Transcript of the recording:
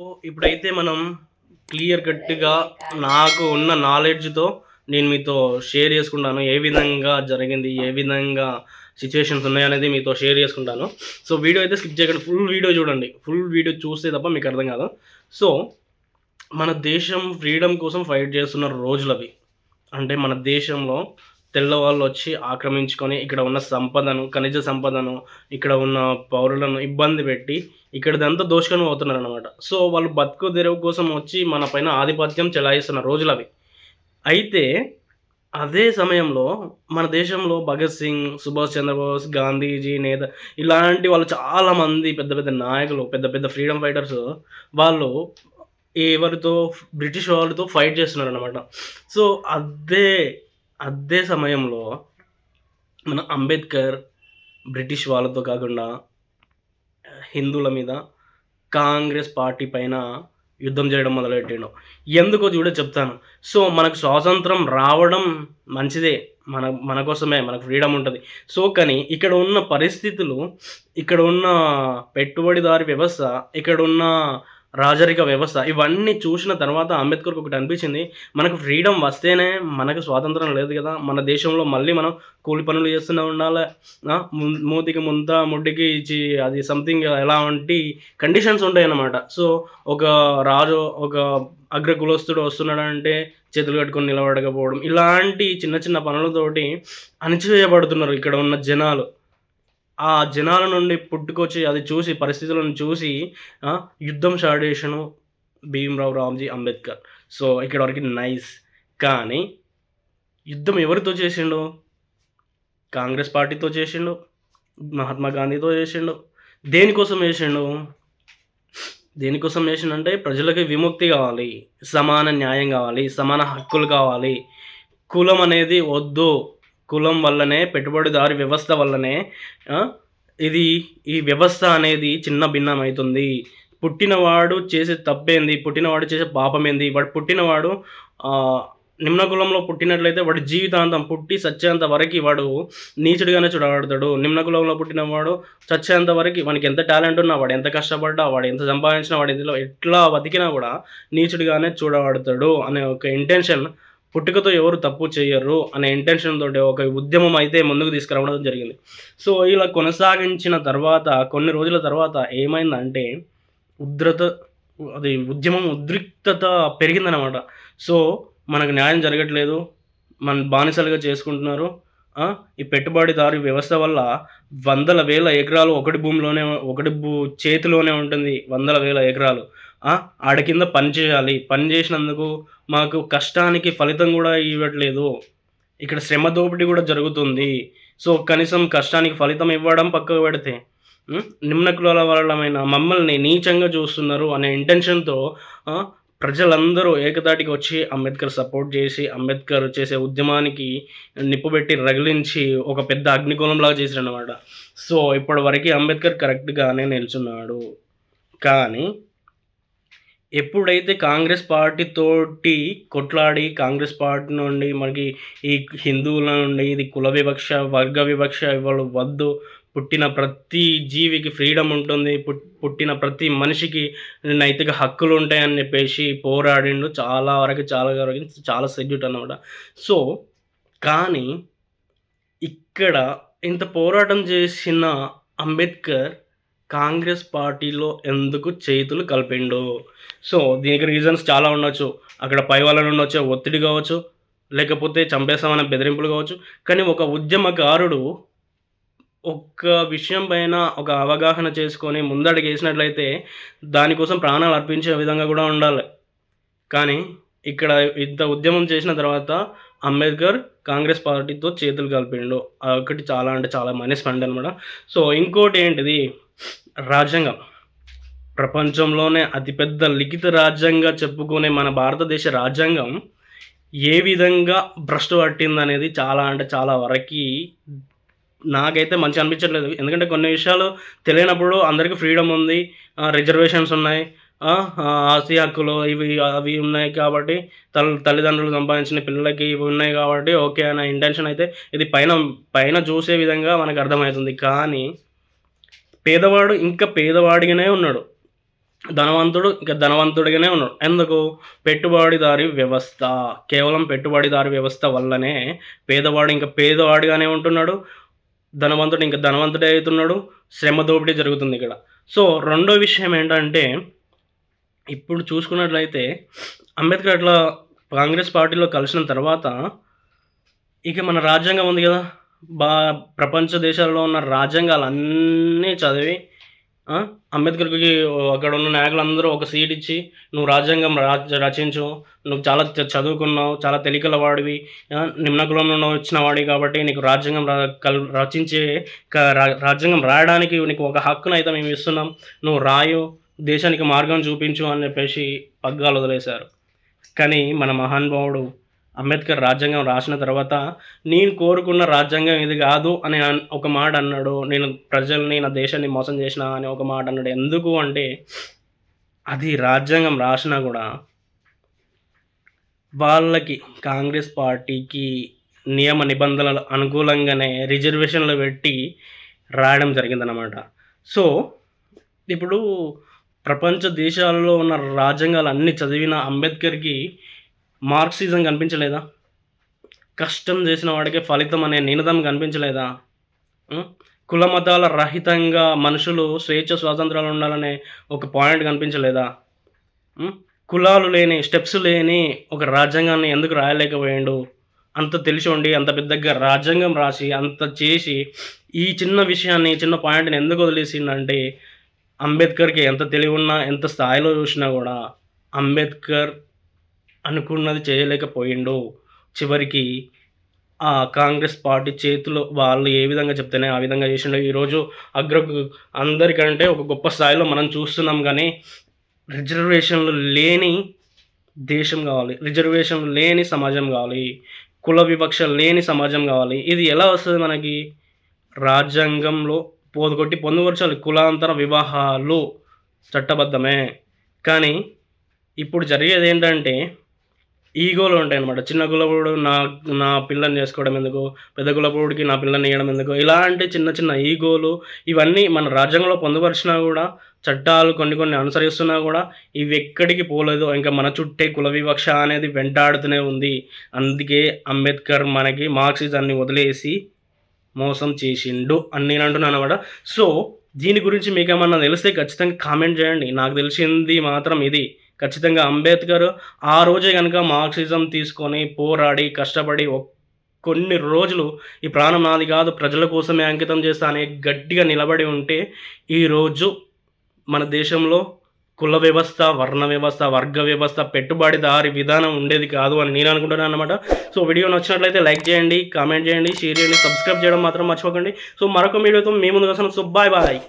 So ఇప్పుడైతే మనం clear కట్గా నాకు ఉన్న నాలెడ్జ్తో నేను మీతో షేర్ చేసుకుంటాను. ఏ విధంగా జరిగింది ఏ విధంగా సిచ్యువేషన్స్ ఉన్నాయనేది మీతో షేర్ చేసుకుంటాను. సో వీడియో అయితే స్కిప్ చేయకండి. ఫుల్ వీడియో చూడండి. ఫుల్ వీడియో చూస్తే తప్ప మీకు అర్థం కాదు. సో మన దేశం ఫ్రీడమ్ కోసం ఫైట్ చేస్తున్న రోజులవి. అంటే మన దేశంలో తెల్లవాళ్ళు వచ్చి ఆక్రమించుకొని ఇక్కడ ఉన్న సంపదను ఖనిజ సంపదను ఇక్కడ ఉన్న పౌరులను ఇబ్బంది పెట్టి ఇక్కడదంతా దోచుకొని పోతున్నారు అనమాట సో వాళ్ళు బతుకు తెరవు కోసం వచ్చి మన పైన ఆధిపత్యం చెలాయిస్తున్న రోజులు అవి అయితే అదే సమయంలో మన దేశంలో భగత్ సింగ్ సుభాష్ చంద్రబోస్ గాంధీజీ నేత ఇలాంటి వాళ్ళు చాలామంది పెద్ద పెద్ద నాయకులు పెద్ద పెద్ద ఫ్రీడమ్ ఫైటర్స్ వాళ్ళు ఎవరితో బ్రిటిష్ వాళ్ళతో ఫైట్ చేస్తున్నారు అనమాట సో అదే అదే సమయంలో మన అంబేద్కర్ బ్రిటిష్ వాళ్ళతో కాకుండా హిందువుల మీద కాంగ్రెస్ పార్టీ పైన యుద్ధం చేయడం మొదలెట్టాడు. ఎందుకో చూడ చెప్తాను. సో మనకు స్వాతంత్రం రావడం మంచిదే. మన మన కోసమే మనకు ఫ్రీడమ్ ఉంటుంది. సో కానీ ఇక్కడ ఉన్న పరిస్థితులు ఇక్కడ ఉన్న పెట్టుబడిదారి వ్యవస్థ ఇక్కడ ఉన్న రాజరిక వ్యవస్థ. ఇవన్నీ చూసిన తర్వాత అంబేద్కర్కి ఒకటి అనిపించింది మనకు ఫ్రీడమ్ వస్తేనే మనకు స్వాతంత్రం లేదు కదా మన దేశంలో మళ్ళీ మనం కూలి పనులు చేస్తూనే ఉండాలి. మూతికి ముంత ముడ్డికి ఇచ్చి అది సంథింగ్ ఎలాంటి కండిషన్స్ ఉంటాయి అన్నమాట సో ఒక రాజు ఒక అగ్ర కులస్తుడు వస్తున్నాడంటే చేతులు కట్టుకొని నిలబడకపోవడం ఇలాంటి చిన్న చిన్న పనులతోటి అణచివేయబడుతున్నారు ఇక్కడ ఉన్న జనాలు. ఆ జనాల నుండి పుట్టుకొచ్చి అది చూసి పరిస్థితులను చూసి యుద్ధం స్టార్ట్ చేసాను భీమ్రావ్ రామ్జీ అంబేద్కర్. సో ఇక్కడ వరకు నైస్. కానీ యుద్ధం ఎవరితో చేసిండు? కాంగ్రెస్ పార్టీతో చేసిండు? మహాత్మా గాంధీతో చేసిండు? దేనికోసం చేసిండు? దేనికోసం చేసిండంటే ప్రజలకి విముక్తి కావాలి సమాన న్యాయం కావాలి సమాన హక్కులు కావాలి. కులం అనేది వద్దు. కులం వల్లనే పెట్టుబడిదారి వ్యవస్థ వల్లనే ఇది ఈ వ్యవస్థ అనేది చిన్న భిన్నమవుతుంది పుట్టినవాడు చేసే తప్పేంది? పుట్టినవాడు చేసే పాపమేంది? వాడు పుట్టినవాడు నిమ్న కులంలో పుట్టినట్లయితే వాడి జీవితాంతం పుట్టి చచ్చేంత వరకు వాడు నీచుడిగానే చూడబడతాడు నిమ్న కులంలో పుట్టినవాడు చచ్చేంత వరకు వానికి ఎంత టాలెంట్ ఉన్నా వాడు ఎంత కష్టపడ్డా వాడు ఎంత సంపాదించినా వాడు ఇందులో ఎట్లా బతికినా కూడా నీచుడిగానే చూడబడతాడు అనే ఒక ఇంటెన్షన్ పుట్టుకతో ఎవరు తప్పు చేయరు అనే ఇంటెన్షన్ తోటి ఒక ఉద్యమం అయితే ముందుకు తీసుకురావడం జరిగింది. సో ఇలా కొనసాగించిన తర్వాత కొన్ని రోజుల తర్వాత ఏమైందంటే ఉద్రత అది ఉద్యమం ఉద్రిక్తత పెరిగిందనమాట సో మనకు న్యాయం జరగట్లేదు మన బానిసలుగా చేసుకుంటున్నారు ఈ పెట్టుబడిదారు వ్యవస్థ వల్ల వందల వేల ఎకరాలు ఒకటి భూమిలోనే ఒకటి భూ చేతిలోనే ఉంటుంది వందల వేల ఎకరాలు. ఆడ కింద పని చేయాలి. పని చేసినందుకు మాకు కష్టానికి ఫలితం కూడా ఇవ్వట్లేదు. ఇక్కడ శ్రమ దోపిడీ కూడా జరుగుతుంది. సో కనీసం కష్టానికి ఫలితం ఇవ్వడం పక్కకు పెడితే నిమ్న కులాల వాళ్ళమైన మమ్మల్ని నీచంగా చూస్తున్నారు అనే ఇంటెన్షన్తో ప్రజలందరూ ఏకతాటికి వచ్చి అంబేద్కర్ సపోర్ట్ చేసి అంబేద్కర్ చేసే ఉద్యమానికి నిప్పుబెట్టి రగిలించి ఒక పెద్ద అగ్నికోణంలాగా చేశారు సో ఇప్పటి వరకు అంబేద్కర్ కరెక్ట్గానే నిల్చున్నాడు. కానీ ఎప్పుడైతే కాంగ్రెస్ పార్టీ తోటి కొట్లాడి కాంగ్రెస్ పార్టీ నుండి మనకి ఈ హిందువుల నుండి ఇది కుల వివక్ష వర్గ వివక్ష ఇవాళ వద్దు. పుట్టిన ప్రతి జీవికి ఫ్రీడమ్ ఉంటుంది. పుట్టిన ప్రతి మనిషికి నైతిక హక్కులు ఉంటాయని చెప్పేసి పోరాడిండు చాలా వరకు చాలా వరకు చాలా సెడ్యూట్ అన్నమాట. సో కానీ ఇక్కడ ఇంత పోరాటం చేసిన అంబేద్కర్ కాంగ్రెస్ పార్టీలో ఎందుకు చేతులు కలిపిండు? సో దీనికి రీజన్స్ చాలా ఉండొచ్చు. అక్కడ పై వాళ్ళ నుండి వచ్చే ఒత్తిడి కావచ్చు లేకపోతే చంపేస్తామనే బెదిరింపులు కావచ్చు. కానీ ఒక ఉద్యమకారుడు ఒక్క విషయం పైన ఒక అవగాహన చేసుకొని ముందడుగు వేసినట్లయితే దానికోసం ప్రాణాలు అర్పించే విధంగా కూడా ఉండాలి. కానీ ఇక్కడ ఇంత ఉద్యమం చేసిన తర్వాత అంబేద్కర్ కాంగ్రెస్ పార్టీతో చేతులు కలిపిండు. ఒకటి చాలా అంటే చాలా మైనస్ పాయింట్ అనమాట. సో ఇంకోటి ఏంటిది? రాజ్యాంగం. ప్రపంచంలోనే అతిపెద్ద లిఖిత రాజ్యాంగంగా చెప్పుకునే మన భారతదేశ రాజ్యాంగం ఏ విధంగా భ్రష్టు పట్టింది అనేది చాలా అంటే చాలా వరకు నాకైతే మంచి అనిపించట్లేదు. ఎందుకంటే కొన్ని విషయాలు తెలియనప్పుడు అందరికీ ఫ్రీడమ్ ఉంది. రిజర్వేషన్స్ ఉన్నాయి. ఆ, ఆస్తి హక్కులు ఇవి అవి ఉన్నాయి కాబట్టి తల్ తల్లిదండ్రులు సంపాదించిన పిల్లలకి ఇవి ఉన్నాయి కాబట్టి ఓకే అనే ఇంటెన్షన్ అయితే ఇది పైన పైన చూసే విధంగా మనకు అర్థమవుతుంది. కానీ పేదవాడు ఇంకా పేదవాడిగానే ఉన్నాడు. ధనవంతుడు ఇంకా ధనవంతుడిగానే ఉన్నాడు. ఎందుకు? పెట్టుబడిదారి వ్యవస్థ. కేవలం పెట్టుబడిదారి వ్యవస్థ వల్లనే పేదవాడు ఇంకా పేదవాడిగానే ఉంటున్నాడు. ధనవంతుడు ఇంకా ధనవంతుడే అవుతున్నాడు. శ్రమ దోపిడీ జరుగుతుంది ఇక్కడ. సో రెండో విషయం ఏంటంటే ఇప్పుడు చూసుకున్నట్లయితే అంబేద్కర్ అట్లా కాంగ్రెస్ పార్టీలో కలిసిన తర్వాత ఇక మన రాజ్యాంగం ఉంది కదా. బా ప్రపంచ దేశాల్లో ఉన్న రాజ్యాంగాలు అన్నీ చదివి అంబేద్కర్కి అక్కడ ఉన్న నాయకులందరూ ఒక సీట్ ఇచ్చి నువ్వు రాజ్యాంగం రచించు నువ్వు చాలా చదువుకున్నావు చాలా తెలికల వాడివి నిమ్న కులంలో వచ్చిన వాడివి కాబట్టి నీకు రాజ్యాంగం కల్ రచించే క- రా- రాజ్యాంగం రాయడానికి నీకు ఒక హక్కును అయితే మేము ఇస్తున్నాం. నువ్వు రాయు దేశానికి మార్గం చూపించు అని చెప్పేసి పగ్గాలు వదిలేశారు. కానీ మన మహానుభావుడు అంబేద్కర్ రాజ్యాంగం రాసిన తర్వాత నేను కోరుకున్న రాజ్యాంగం ఇది కాదు అని అన్- ఒక మాట అన్నాడు. నేను ప్రజల్ని నా దేశాన్ని మోసం చేసిన అని ఒక మాట అన్నాడు. ఎందుకు అంటే అది రాజ్యాంగం రాసినా కూడా వాళ్ళకి కాంగ్రెస్ పార్టీకి నియమ నిబంధనలు అనుకూలంగానే రిజర్వేషన్లు పెట్టి రాయడం జరిగిందనమాట సో ఇప్పుడు ప్రపంచ దేశాల్లో ఉన్న రాజ్యాంగాలు అన్ని చదివిన అంబేద్కర్కి మార్క్సిజం కనిపించలేదా? కష్టం చేసిన వాడికి ఫలితం అనే నినదం కనిపించలేదా? కుల మతాల రహితంగా మనుషులు స్వేచ్ఛ స్వాతంత్రాలు ఉండాలనే ఒక పాయింట్ కనిపించలేదా? కులాలు లేని స్టెప్స్ లేని ఒక రాజ్యాంగాన్ని ఎందుకు రాయలేకపోయాడు? అంత తెలిసి ఉండి అంత పెద్దగా రాజ్యాంగం రాసి అంత చేసి ఈ చిన్న విషయాన్ని చిన్న పాయింట్ని ఎందుకు వదిలేసిందంటే అంబేద్కర్కి ఎంత తెలివి ఉన్నా ఎంత స్థాయిలో చూసినా కూడా అంబేద్కర్ అనుకున్నది చేయలేకపోయిండు. చివరికి ఆ కాంగ్రెస్ పార్టీ చేతిలో వాళ్ళు ఏ విధంగా చెప్తేనే ఆ విధంగా చేసిండు. ఈరోజు అగ్ర అందరికంటే ఒక గొప్ప స్థాయిలో మనం చూస్తున్నాం కానీ రిజర్వేషన్లు లేని దేశం కావాలి. రిజర్వేషన్లు లేని సమాజం కావాలి. కుల వివక్ష లేని సమాజం కావాలి. ఇది ఎలా వస్తుంది మనకి? రాజ్యాంగంలో పోదుకొట్టి పొందుపరచాలి. కులాంతర వివాహాలు చట్టబద్ధమే. కానీ ఇప్పుడు జరిగేది ఏంటంటే ఈగోలు ఉంటాయి అనమాట చిన్న కులపుడు నా నా పిల్లని చేసుకోవడం ఎందుకు? పెద్ద కులపుడికి నా పిల్లని ఇవ్వడం ఎందుకు? ఇలాంటి చిన్న చిన్న ఈగోలు ఇవన్నీ మన రాజ్యాంగంలో పొందుపరిచినా కూడా చట్టాలు కొన్ని కొన్ని అనుసరిస్తున్నా కూడా ఇవి ఎక్కడికి పోలేదు. ఇంకా మన చుట్టే కుల వివక్ష అనేది వెంటాడుతూనే ఉంది. అందుకే అంబేద్కర్ మనకి మార్క్సిజాన్ని వదిలేసి మోసం చేసిండు అని నేను అంటున్నాను అనమాట సో దీని గురించి మీకు ఏమన్నా తెలిస్తే ఖచ్చితంగా కామెంట్ చేయండి. నాకు తెలిసింది మాత్రం ఇది. ఖచ్చితంగా అంబేద్కర్ ఆ రోజే కనుక మార్క్సిజం తీసుకొని పోరాడి కష్టపడి కొన్ని రోజులు ఈ ప్రాణం నాది కాదు ప్రజల కోసమే అంకితం చేస్తా అనే గట్టిగా నిలబడి ఉంటే ఈరోజు మన దేశంలో కుల వ్యవస్థ వర్ణ వ్యవస్థ వర్గ వ్యవస్థ పెట్టుబడిదారి విధానం ఉండేది కాదు అని నేను అనుకుంటున్నాను అనమాట సో వీడియో నచ్చినట్లయితే లైక్ చేయండి కామెంట్ చేయండి షేర్ చేయండి సబ్స్క్రైబ్ చేయడం మాత్రం మర్చిపోకండి. సో మరొక వీడియోతో మీ ముందుకు వస్తాను. So bye bye